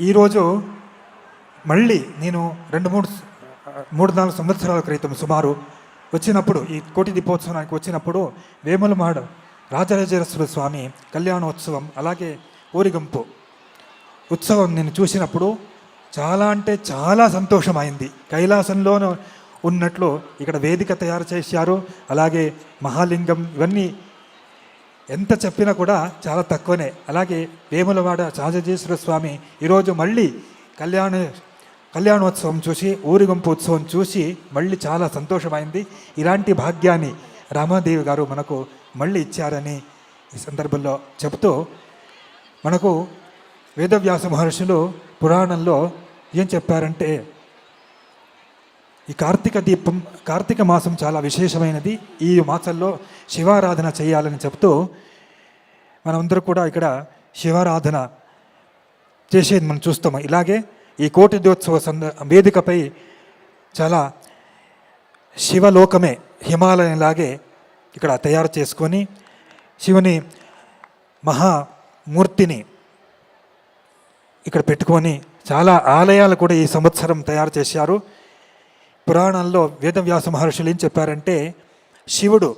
ఈరోజు మళ్ళీ నేను రెండు మూడు మూడు నాలుగు సంవత్సరాల క్రితం సుమారు వచ్చినప్పుడు ఈ కోటి దీపోత్సవానికి వచ్చినప్పుడు వేములమాడ రాజరాజేశ్వర స్వామి కళ్యాణోత్సవం అలాగే ఊరిగంపు ఉత్సవం నేను చూసినప్పుడు చాలా అంటే చాలా సంతోషమైంది. కైలాసంలోనూ ఉన్నట్లు ఇక్కడ వేదిక తయారు చేశారు. అలాగే మహాలింగం ఇవన్నీ ఎంత చెప్పినా కూడా చాలా తక్కువనే. అలాగే వేములవాడ రాజరాజేశ్వర స్వామి ఈరోజు మళ్ళీ కళ్యాణ కళ్యాణోత్సవం చూసి ఊరిగంపు ఉత్సవం చూసి మళ్ళీ చాలా సంతోషమైంది. ఇలాంటి భాగ్యాన్ని రామాదేవి గారు మనకు మళ్ళీ ఇచ్చారని ఈ సందర్భంలో చెబుతూ మనకు వేదవ్యాస మహర్షులు పురాణంలో ఏం చెప్పారంటే ఈ కార్తీక దీపం కార్తీక మాసం చాలా విశేషమైనది. ఈ మాసంలో శివారాధన చేయాలని చెప్తూ మనమందరూ కూడా ఇక్కడ శివారాధన చేసేది మనం చూస్తాము ఇలాగే ఈ కోటి దోత్సవ సంద వేదికపై చాలా శివలోకమే హిమాలయంలాగే ఇక్కడ తయారు చేసుకొని శివుని మహామూర్తిని ఇక్కడ పెట్టుకొని చాలా ఆలయాలు కూడా ఈ సంవత్సరం తయారు చేశారు. పురాణాల్లో వేదవ్యాస మహర్షులు ఏం చెప్పారంటే శివుడు